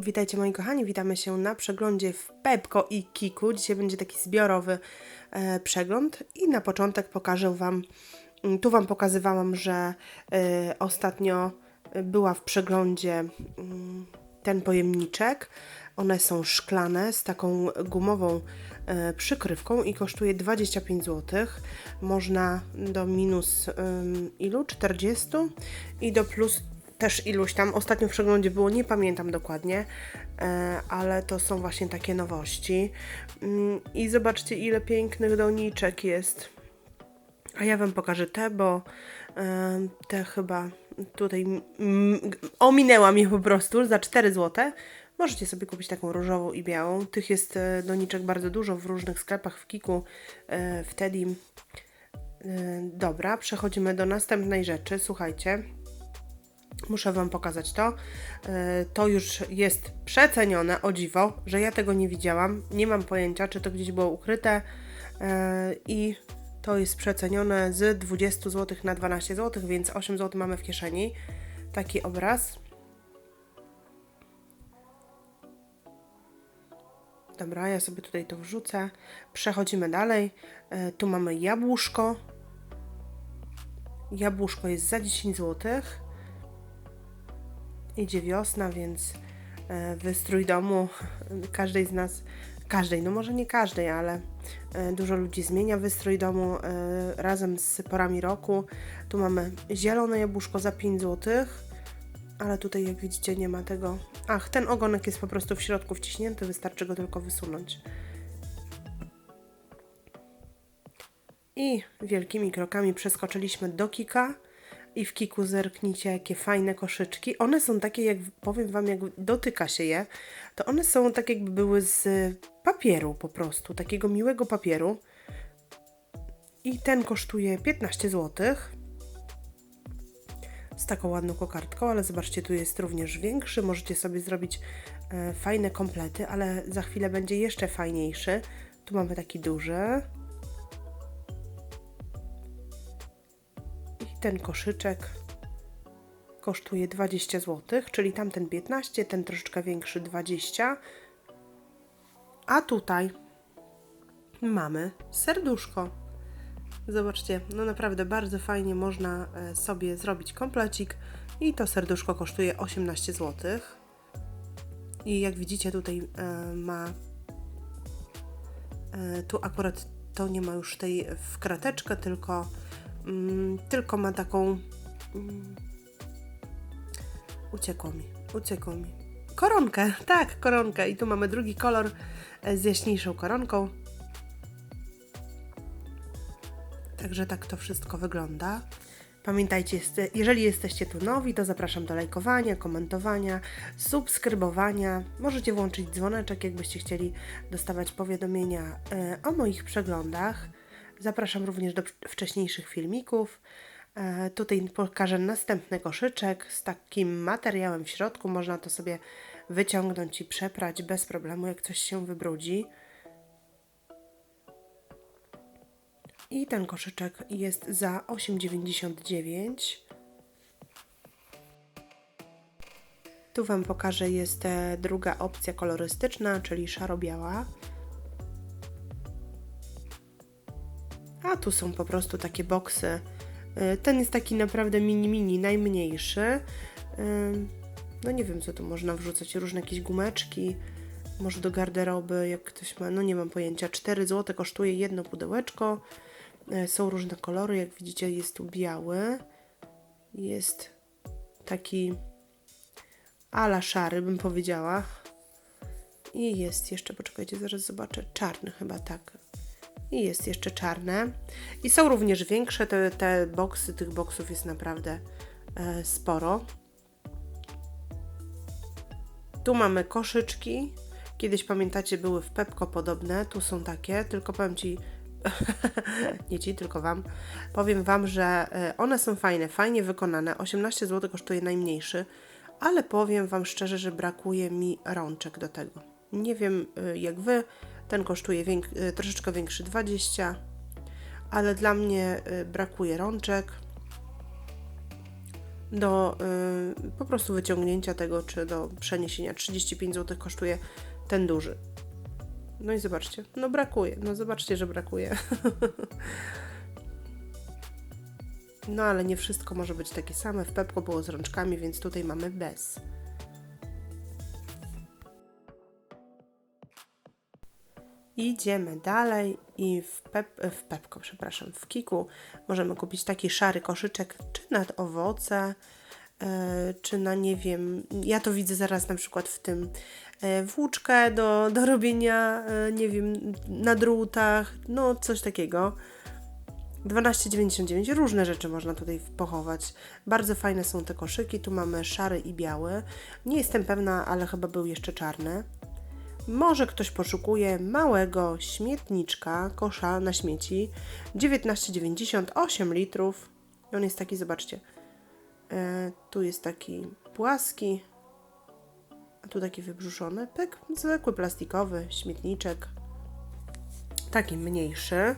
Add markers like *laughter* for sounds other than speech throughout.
Witajcie moi kochani, witamy się na przeglądzie w Pepko i Kiku. Dzisiaj będzie taki zbiorowy e, przegląd i na początek pokażę Wam, mm, tu Wam pokazywałam, że e, ostatnio była w przeglądzie mm, ten pojemniczek. One są szklane z taką gumową e, przykrywką i kosztuje 25 zł. Można do minus ym, ilu? 40 i do plus też iluś tam. Ostatnio w przeglądzie było, nie pamiętam dokładnie, e, ale to są właśnie takie nowości. Mm, I zobaczcie, ile pięknych doniczek jest. A ja Wam pokażę te, bo e, te chyba tutaj mm, ominęła mnie po prostu za 4 zł. Możecie sobie kupić taką różową i białą. Tych jest e, doniczek bardzo dużo w różnych sklepach, w Kiku, w Teddy. Dobra, przechodzimy do następnej rzeczy. Słuchajcie, muszę Wam pokazać to. E, To już jest przecenione, o dziwo, że ja tego nie widziałam. Nie mam pojęcia, czy to gdzieś było ukryte. E, I to jest przecenione z 20 zł na 12 zł, więc 8 zł mamy w kieszeni. Taki obraz. Dobra, ja sobie tutaj to wrzucę. Przechodzimy dalej. E, Tu mamy jabłuszko. Jabłuszko jest za 10 zł. Idzie wiosna, więc e, wystrój domu każdej z nas, każdej, no może nie każdej, ale e, dużo ludzi zmienia wystrój domu e, razem z porami roku. Tu mamy zielone jabłuszko za 5 zł, ale tutaj jak widzicie nie ma tego. Ach, ten ogonek jest po prostu w środku wciśnięty, wystarczy go tylko wysunąć. I wielkimi krokami przeskoczyliśmy do Kika. I w Kiku zerknijcie, jakie fajne koszyczki. One są takie, jak powiem Wam, jak dotyka się je, to one są tak, jakby były z papieru po prostu, takiego miłego papieru. I ten kosztuje 15 zł. Z taką ładną kokardką, ale zobaczcie, tu jest również większy. Możecie sobie zrobić e, fajne komplety, ale za chwilę będzie jeszcze fajniejszy. Tu mamy taki duży. Ten koszyczek kosztuje 20 zł, czyli tamten 15, ten troszeczkę większy 20. A tutaj mamy serduszko. Zobaczcie, no naprawdę bardzo fajnie można e, sobie zrobić komplecik i to serduszko kosztuje 18 zł. I jak widzicie tutaj e, ma e, tu akurat to nie ma już tej w krateczkę, tylko mm, tylko ma taką mm, uciekło mi, uciekło mi koronkę, tak, koronkę i tu mamy drugi kolor e, z jaśniejszą koronką Także tak to wszystko wygląda. Pamiętajcie, jeżeli jesteście tu nowi, to zapraszam do lajkowania, komentowania, subskrybowania. Możecie włączyć dzwoneczek, jakbyście chcieli dostawać powiadomienia e, o moich przeglądach. Zapraszam również do wcz- wcześniejszych filmików. E, Tutaj pokażę następny koszyczek z takim materiałem w środku. Można to sobie wyciągnąć i przeprać bez problemu, jak coś się wybrudzi. I ten koszyczek jest za 8,99. Tu Wam pokażę, jest e, druga opcja kolorystyczna, czyli szaro-biała. Tu są po prostu takie boksy. E, Ten jest taki naprawdę mini, mini, najmniejszy. E, No nie wiem, co tu można wrzucać. Różne jakieś gumeczki. Może do garderoby, jak ktoś ma, no nie mam pojęcia. 4 zł kosztuje jedno pudełeczko. E, Są różne kolory, jak widzicie jest tu biały, jest taki ala szary bym powiedziała i jest jeszcze, poczekajcie zaraz zobaczę, czarny chyba tak i jest jeszcze czarne i są również większe te, te boksy, tych boksów jest naprawdę e, sporo. Tu mamy koszyczki, kiedyś pamiętacie były w Pepko podobne, tu są takie, tylko powiem Ci, *laughs* nie ci, tylko Wam. Powiem Wam, że e, one są fajne, fajnie wykonane. 18 zł kosztuje najmniejszy, ale powiem Wam szczerze, że brakuje mi rączek do tego. Nie wiem e, jak Wy, ten kosztuje wiek, e, troszeczkę większy 20, ale dla mnie e, brakuje rączek. do y, po prostu wyciągnięcia tego, czy do przeniesienia. 35 zł kosztuje ten duży. No i zobaczcie, no brakuje. No zobaczcie, że brakuje. *laughs* no ale nie wszystko może być takie same. W Pepko było z rączkami, więc tutaj mamy bez. Idziemy dalej i w, pep, w Pepko, przepraszam, w Kiku możemy kupić taki szary koszyczek, czy na owoce, e, czy na nie wiem, ja to widzę zaraz na przykład w tym e, włóczkę do, do robienia, e, nie wiem, na drutach, no coś takiego. 12,99. Różne rzeczy można tutaj pochować. Bardzo fajne są te koszyki. Tu mamy szary i biały. Nie jestem pewna, ale chyba był jeszcze czarny. Może ktoś poszukuje małego śmietniczka, kosza na śmieci. 19,98 litrów. On jest taki, zobaczcie. E, tu jest taki płaski, a tu taki wybrzuszony. Pek, zwykły plastikowy śmietniczek. Taki mniejszy.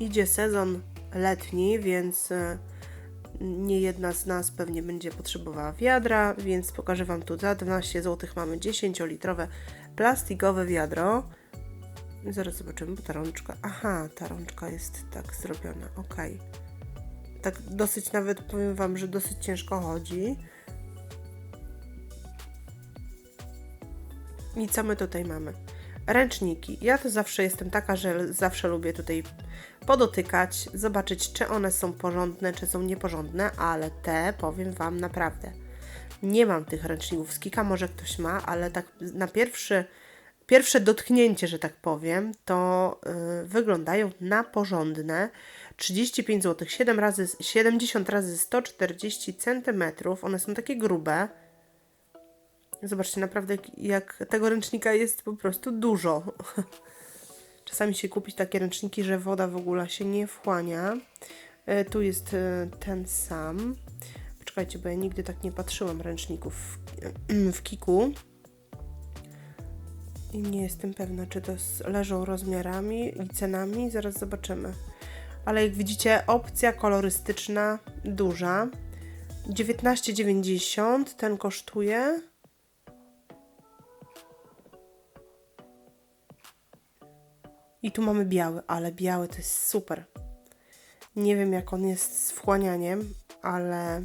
Idzie sezon letni, więc e, nie jedna z nas pewnie będzie potrzebowała wiadra, więc pokażę Wam tu za 12 zł mamy 10-litrowe plastikowe wiadro. Zaraz zobaczymy, bo ta rączka. Aha, ta rączka jest tak zrobiona. Ok. Tak dosyć nawet powiem Wam, że dosyć ciężko chodzi. I co my tutaj mamy? Ręczniki. Ja to zawsze jestem taka, że zawsze lubię tutaj podotykać, zobaczyć, czy one są porządne, czy są nieporządne, ale te powiem Wam naprawdę. Nie mam tych ręczników z Kika, może ktoś ma, ale tak na pierwszy, pierwsze dotknięcie, że tak powiem, to yy, wyglądają na porządne. 35 zł, 7 razy, 70 razy 140 cm. One są takie grube. Zobaczcie, naprawdę jak tego ręcznika jest po prostu dużo. *laughs* Czasami się kupić takie ręczniki, że woda w ogóle się nie wchłania. E, tu jest e, ten sam. Poczekajcie, bo ja nigdy tak nie patrzyłam ręczników w, *clears throat* w kiku. I nie jestem pewna, czy to leżą rozmiarami i cenami. Zaraz zobaczymy. Ale jak widzicie, opcja kolorystyczna duża. 19,90 ten kosztuje. I tu mamy biały, ale biały to jest super. Nie wiem jak on jest z wchłanianiem, ale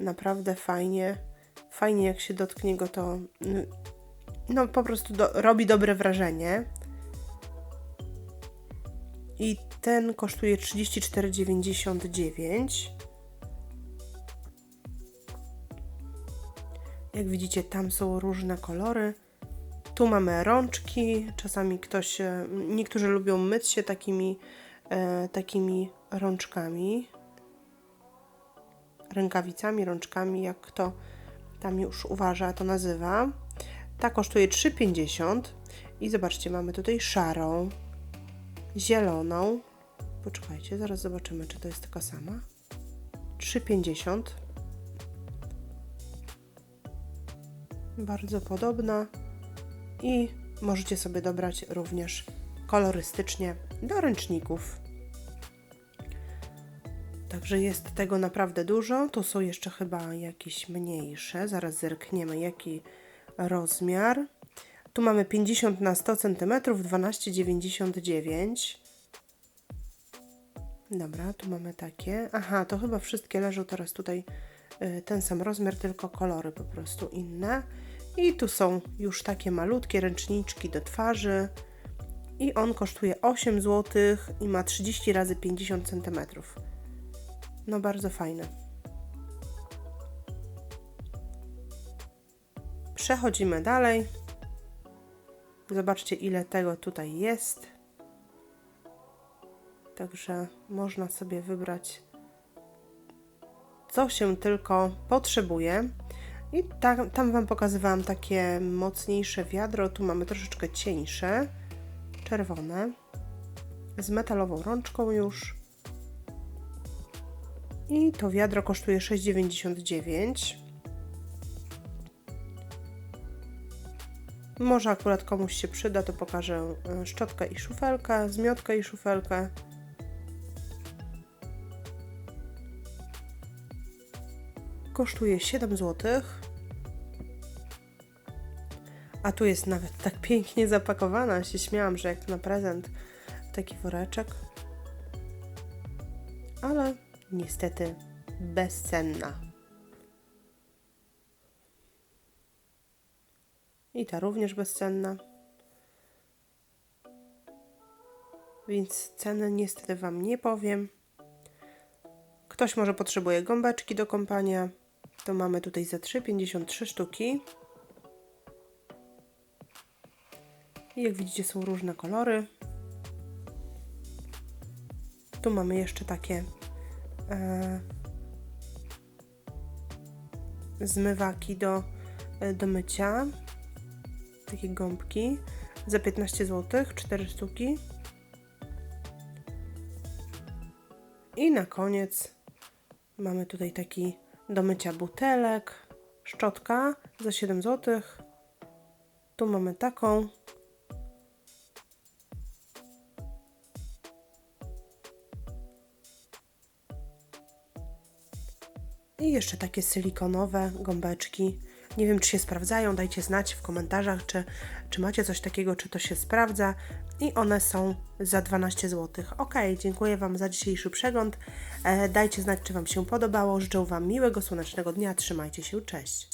naprawdę fajnie. Fajnie jak się dotknie go to no po prostu do, robi dobre wrażenie. I ten kosztuje 34,99. Jak widzicie, tam są różne kolory. Tu mamy rączki, czasami ktoś, e, niektórzy lubią myć się takimi, e, takimi rączkami, rękawicami, rączkami, jak kto tam już uważa, to nazywa. Ta kosztuje 3,50 i zobaczcie, mamy tutaj szarą, zieloną. Poczekajcie, zaraz zobaczymy, czy to jest taka sama. 3,50. Bardzo podobna i możecie sobie dobrać również kolorystycznie do ręczników. Także jest tego naprawdę dużo. Tu są jeszcze chyba jakieś mniejsze. Zaraz zerkniemy, jaki rozmiar. Tu mamy 50 na 100 cm, 12,99. Dobra, tu mamy takie. Aha, to chyba wszystkie leżą teraz tutaj y, ten sam rozmiar, tylko kolory po prostu inne. I tu są już takie malutkie ręczniczki do twarzy. I on kosztuje 8 zł i ma 30 razy 50 cm. No bardzo fajne. Przechodzimy dalej. Zobaczcie ile tego tutaj jest. Także można sobie wybrać co się tylko potrzebuje. I tam, tam Wam pokazywałam takie mocniejsze wiadro, tu mamy troszeczkę cieńsze, czerwone, z metalową rączką już. I to wiadro kosztuje 6,99. Może akurat komuś się przyda, to pokażę e, szczotkę i szufelkę, zmiotkę i szufelkę. Kosztuje 7 zł. A tu jest nawet tak pięknie zapakowana. Się śmiałam, że jak na prezent taki woreczek. Ale niestety bezcenna. I ta również bezcenna. Więc ceny niestety Wam nie powiem. Ktoś może potrzebuje gąbeczki do kąpania. To mamy tutaj za 3,53 sztuki. I jak widzicie są różne kolory. Tu mamy jeszcze takie e, zmywaki do, e, do mycia. Takie gąbki za 15 zł, 4 sztuki. I na koniec mamy tutaj taki do mycia butelek, szczotka za 7 zł. Tu mamy taką. I jeszcze takie silikonowe gąbeczki. Nie wiem, czy się sprawdzają, dajcie znać w komentarzach, czy, czy macie coś takiego, czy to się sprawdza. I one są za 12 zł. Ok, dziękuję Wam za dzisiejszy przegląd. E, dajcie znać, czy Wam się podobało. Życzę Wam miłego, słonecznego dnia. Trzymajcie się, cześć.